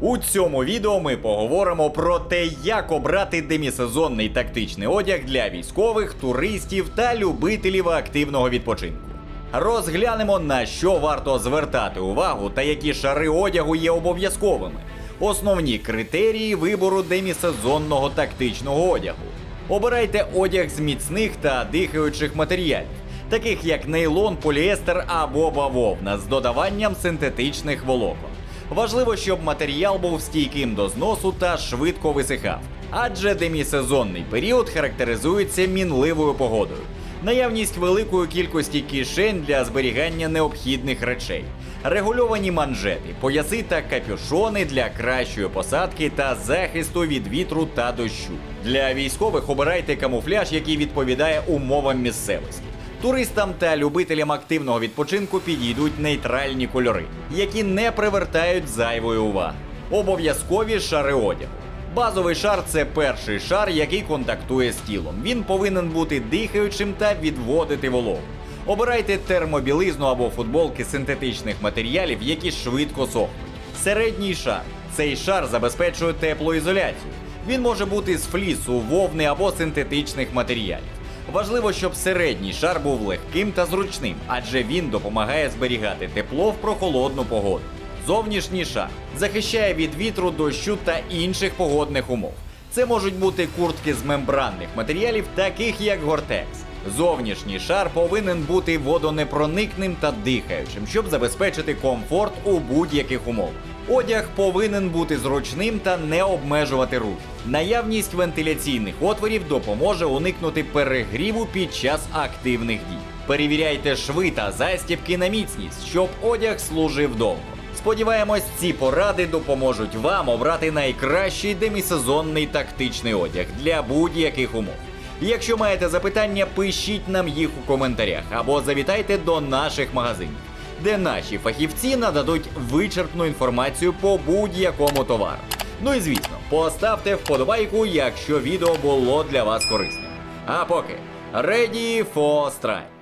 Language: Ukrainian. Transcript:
У цьому відео ми поговоримо про те, як обрати демісезонний тактичний одяг для військових, туристів та любителів активного відпочинку. Розглянемо на що варто звертати увагу та які шари одягу є обов'язковими. Основні критерії вибору демісезонного тактичного одягу. Обирайте одяг з міцних та дихаючих матеріалів, таких як нейлон, поліестер або бавовна з додаванням синтетичних волокон. Важливо, щоб матеріал був стійким до зносу та швидко висихав, адже демісезонний період характеризується мінливою погодою. Наявність великої кількості кишень для зберігання необхідних речей, регульовані манжети, пояси та капюшони для кращої посадки та захисту від вітру та дощу. Для військових обирайте камуфляж, який відповідає умовам місцевості. Туристам та любителям активного відпочинку підійдуть нейтральні кольори, які не привертають зайвої уваги. Обов'язкові шари одягу. Базовий шар це перший шар, який контактує з тілом. Він повинен бути дихаючим та відводити вологу. Обирайте термобілизну або футболки синтетичних матеріалів, які швидко сохнуть. Середній шар. Цей шар забезпечує теплоізоляцію. Він може бути з флісу, вовни або синтетичних матеріалів. Важливо, щоб середній шар був легким та зручним, адже він допомагає зберігати тепло в прохолодну погоду. Зовнішній шар захищає від вітру, дощу та інших погодних умов. Це можуть бути куртки з мембранних матеріалів, таких як гортекс. Зовнішній шар повинен бути водонепроникним та дихаючим, щоб забезпечити комфорт у будь-яких умовах. Одяг повинен бути зручним та не обмежувати рух. Наявність вентиляційних отворів допоможе уникнути перегріву під час активних дій. Перевіряйте шви та застібки на міцність, щоб одяг служив довго. Сподіваємось, ці поради допоможуть вам обрати найкращий демісезонний тактичний одяг для будь-яких умов. Якщо маєте запитання, пишіть нам їх у коментарях або завітайте до наших магазинів, де наші фахівці нададуть вичерпну інформацію по будь-якому товару. Ну і звісно, поставте вподобайку, якщо відео було для вас корисним. А поки ready for strike!